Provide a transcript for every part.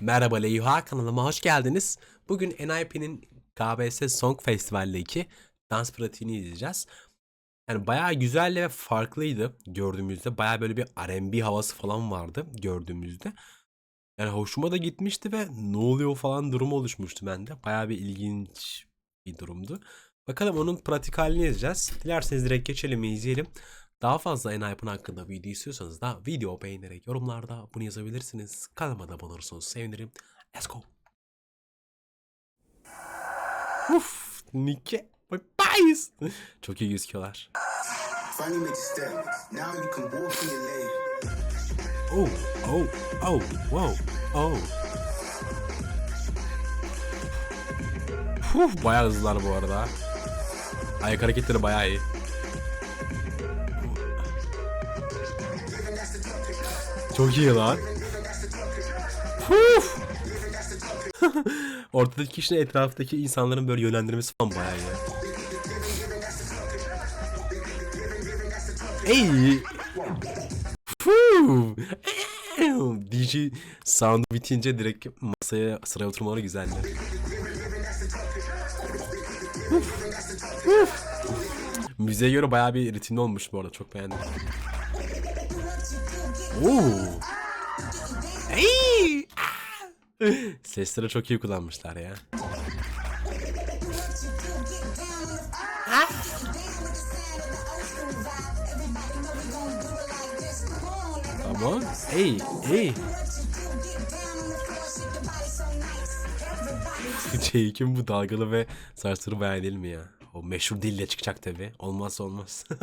Merhaba Leyha kanalıma hoş geldiniz. Bugün NIP'nin KBS Song Festivali 2 dans pratiğini izleyeceğiz. Yani bayağı güzel ve farklıydı gördüğümüzde. Bayağı böyle bir R&B havası falan vardı gördüğümüzde. Yani hoşuma da gitmişti ve ne oluyor falan durumu oluşmuştu bende. Bayağı bir ilginç bir durumdu. Bakalım onun pratik halini izleyeceğiz. Dilerseniz direkt geçelim ve izleyelim. Daha fazla Enhypen hakkında video istiyorsanız da video beğenerek yorumlarda bunu yazabilirsiniz. Kanalıma da abone olursanız sevinirim. Let's go. Uf, Nike. Bak bayız. Çok iyi gözüküyorlar. Oh, oh, oh, wow, oh. Uf, bayağı hızlılar bu arada. Ayak hareketleri bayağı iyi. Çok iyi lan. Ortadaki kişinin etraftaki insanların böyle yönlendirmesi falan bayağı iyi. Ey. Fuh. DJ sound bitince direkt masaya sıraya oturmaları güzeldi. Uf. Uf. Müziğe göre bayağı bir ritimli olmuş bu arada çok beğendim. Oo. Ah! Sesleri çok iyi kullanmışlar ya. Tamam. Ey, ey. Jake'in bu dalgalı ve saçları beğen değil mi ya? O meşhur dille çıkacak tabi. Olmazsa olmaz.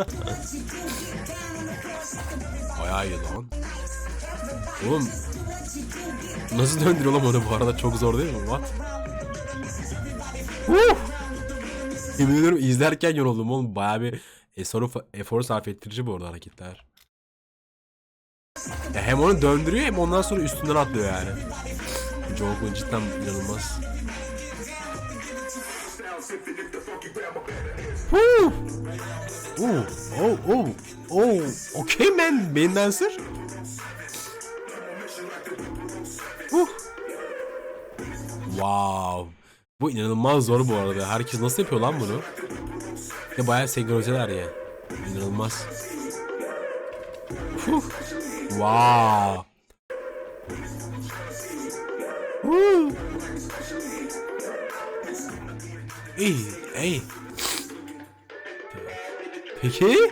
Bayağı iyi lan. Oğlum. Nasıl döndürüyor lan onu bu arada? Çok zor değil mi? What? Huh! Yemin izlerken yoruldum oğlum. Bayağı bir efor, efor sarf ettirici bu arada hareketler. Ya hem onu döndürüyor hem ondan sonra üstünden atlıyor yani. Jungkook cidden inanılmaz. Woo! Oh, oh, oh, oh. Okay man, main dancer. Huh. Wow. Bu inanılmaz zor bu arada. Herkes nasıl yapıyor lan bunu? Ve bayağı senkronizeler ya. İnanılmaz. Huh. Wow. Woo. İyi, iyi. Peki?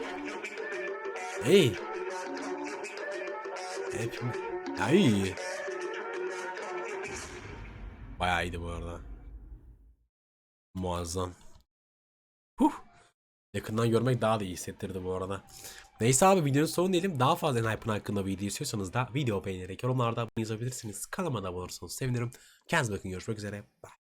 İyi. Hep iyi. Bayağı iyiydi bu arada. Muazzam. Huh. Yakından görmek daha da iyi hissettirdi bu arada. Neyse abi videonun sonu diyelim. Daha fazla Enhypen hakkında video istiyorsanız da video beğenerek yorumlarda bunu yazabilirsiniz. Kanalıma da abone olursanız sevinirim. Kendinize bakın görüşmek üzere. Bye.